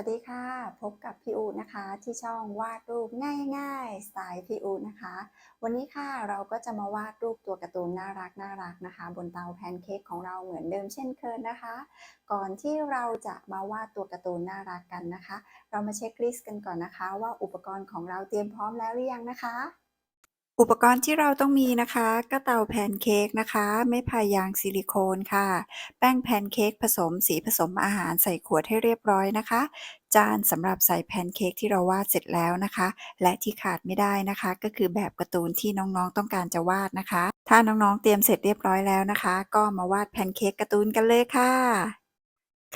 วัสดีค่ะ พบกับพี่อูนะคะที่ช่องวาดรูปง่ายๆสไตล์พี่อูนะคะ วันนี้ค่ะเราก็จะมาวาดรูปตัวการ์ตูนน่ารักน่ารักนะคะ บนเตาแพนเค้กของเราเหมือนเดิมเช่นเคยนะคะ ก่อนที่เราจะมาวาดตัวการ์ตูนน่ารักกันนะคะ เรามาเช็คลิสต์กันก่อนนะคะ ว่าอุปกรณ์ของเราเตรียมพร้อมแล้วหรือยังนะคะ อุปกรณ์ที่เราต้องมีนะคะ ก็เตาแพนเค้กนะคะ ไม้พายางซิลิโคนค่ะ แป้งแพนเค้กผสมสีผสมอาหารใส่ขวดให้เรียบร้อยนะคะ จานสำหรับใส่แพนเค้กที่เราวาดเสร็จแล้วนะคะ และที่ขาดไม่ได้นะคะ ก็คือแบบการ์ตูนที่น้องๆต้องการจะวาดนะคะ ถ้าน้องๆเตรียมเสร็จเรียบร้อยแล้วนะคะ ก็มาวาดแพนเค้กการ์ตูนกันเลยค่ะ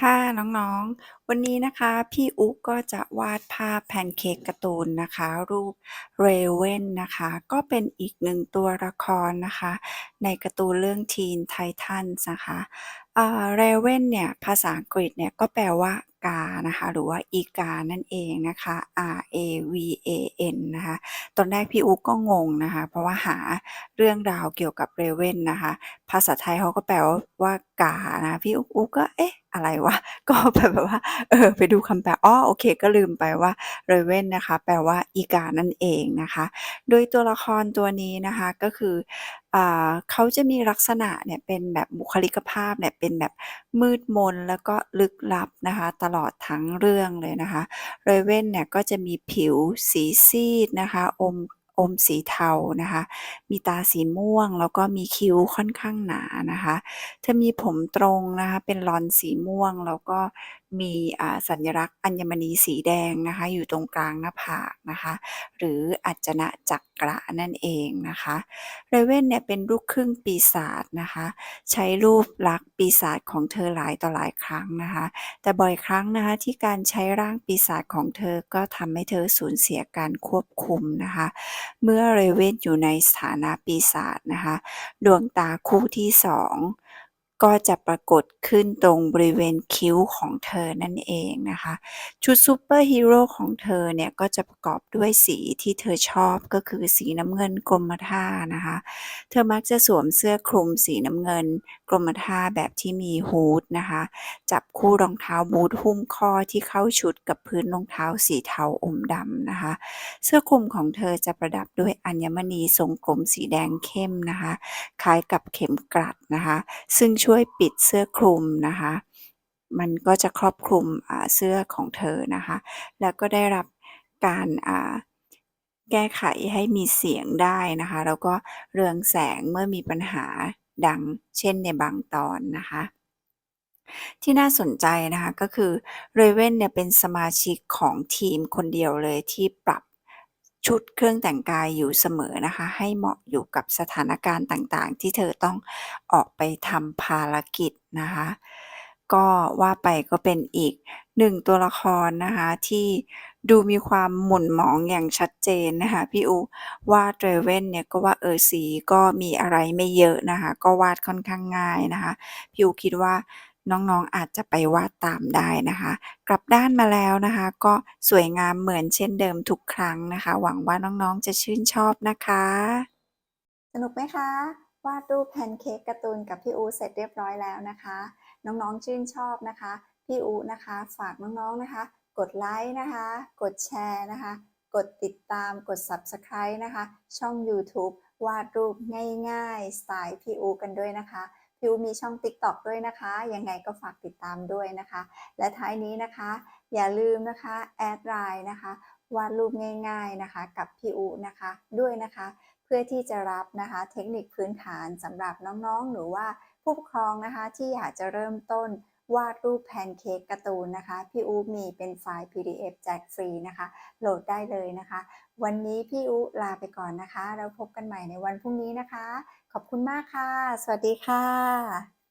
ค่ะ น้อง ๆ วันนี้นะคะ พี่อุ๊กก็จะวาดภาพแพนเค้กการ์ตูนนะคะ รูป Raven นะคะ ก็เป็นอีกหนึ่งตัวละครนะคะ ในการ์ตูนเรื่อง Teen Titans นะคะอ่า Raven เนี่ย ภาษาอังกฤษเนี่ย ก็แปลว่า กานะคะ หรือว่าอีกานั่นเองนะคะ R A V A N นะคะ ตอนแรกพี่อุ๊กก็งงนะคะ เพราะว่าหาเรื่องราวเกี่ยวกับ Raven นะคะ ภาษาไทยเขาก็แปลว่ากานะพี่อุ๊กอุ๊กก็เอ๊ะอะไรวะ ก็แบบว่า เออ ไปดูคำแปล อ้อ โอเค ก็ลืมไปว่า Raven นะคะ แปลว่าอีกานั่นเองนะคะ โดยตัวละครตัวนี้นะคะ ก็คือ อ่าเขาจะมีลักษณะเนี่ยเป็นแบบบุคลิกภาพเนี่ยเป็นแบบมืดมนแล้วก็ลึกลับนะคะ ตลอดทั้งเรื่องเลยนะคะเรเว่นเนี่ยก็จะมีผิวสีซีดนะคะ อม อมสีเทานะคะ มีตาสีม่วง แล้วก็มีคิ้วค่อนข้างหนานะคะ เธอมีผมตรงนะคะ เป็นลอนสีม่วง แล้วก็มีสัญลักษณ์อัญมณีสีแดงนะคะ อยู่ตรงกลางหน้าผากนะคะ หรืออัจนะจักระนั่นเองนะคะ Raven เนี่ยเป็นลูกครึ่งปีศาจนะคะ ใช้รูปลักษณ์ปีศาจของเธอหลายต่อหลายครั้งนะคะ แต่บ่อยครั้งนะคะที่การใช้ร่างปีศาจของเธอก็ทำให้เธอสูญเสียการควบคุมนะคะเมื่อเรเวนอยู่ในสถานะปีศาจนะคะ ดวงตาคู่ที่สอง ก็จะปรากฏขึ้นตรงบริเวณคิ้วของเธอนั่นเองนะคะ ชุดซูเปอร์ฮีโร่ของเธอเนี่ย ก็จะประกอบด้วยสีที่เธอชอบก็คือสีน้ำเงินกรมท่านะคะ เธอมักจะสวมเสื้อคลุมสีน้ำเงินกรมท่าแบบที่มีฮูดนะคะ จับคู่รองเท้าบูทหุ้มข้อที่เข้าชุดกับพื้นรองเท้าสีเทาอมดำนะคะ เสื้อคลุมของเธอจะประดับด้วยอัญมณีทรงกลมสีแดงเข้มนะคะ คล้ายกับเข็มกลัดนะคะ ซึ่งช่วยวยปิดเสื้อคลุมนะคะ มันก็จะครอบคลุมเสื้อของเธอนะคะ แล้วก็ได้รับการแก้ไขให้มีเสียงได้นะคะ แล้วก็เรืองแสงเมื่อมีปัญหาดังเช่นในบางตอนนะคะ ที่น่าสนใจนะคะก็คือ Raven เนี่ยเป็นสมาชิกของทีมคนเดียวเลยที่ปรับ ชุดเครื่องแต่งกายอยู่เสมอนะคะ ให้เหมาะอยู่กับสถานการณ์ต่างๆ ที่เธอต้องออกไปทำภารกิจนะคะ ก็ว่าไปก็เป็นอีกหนึ่งตัวละครนะคะที่ดูมีความหม่นหมองอย่างชัดเจนนะคะพี่อูว่าเด Raven เนี่ยก็ว่าเออสีก็มีอะไรไม่เยอะนะคะ ก็วาดค่อนข้างง่ายนะคะ พี่อูคิดว่า น้องๆอาจจะไปวาดตามได้นะคะ กลับด้านมาแล้วนะคะ ก็สวยงามเหมือนเช่นเดิมทุกครั้งนะคะ หวังว่าน้องๆจะชื่นชอบนะคะ สนุกไหมคะ วาดรูปแพนเค้กการ์ตูนกับพี่อูเสร็จเรียบร้อยแล้วนะคะ น้องๆชื่นชอบนะคะ พี่อูนะคะ ฝากน้องๆนะคะ กดไลค์นะคะ กดแชร์นะคะ กดติดตามกด Subscribe นะคะ ช่อง YouTube วาดรูปง่ายๆ สไตล์พี่อูกันด้วยนะคะ พิวมีช่อง TikTok ด้วยนะคะ ยังไงก็ฝากติดตามด้วยนะคะ และท้ายนี้นะคะ อย่าลืมนะคะแอดไลน์นะคะวาดรูปง่าย ๆนะคะ กับพี่อูนะคะด้วยนะคะ เพื่อที่จะรับนะคะ เทคนิคพื้นฐานสำหรับน้องๆ หรือว่าผู้ปกครองนะคะที่อยากจะเริ่มต้น วาดรูปแพนเค้กการ์ตูนนะคะ พี่อูมีเป็นไฟล์ PDF แจกฟรีนะคะ โหลดได้เลยนะคะ วันนี้พี่อูลาไปก่อนนะคะ แล้วพบกันใหม่ในวันพรุ่งนี้นะคะ ขอบคุณมากค่ะ สวัสดีค่ะ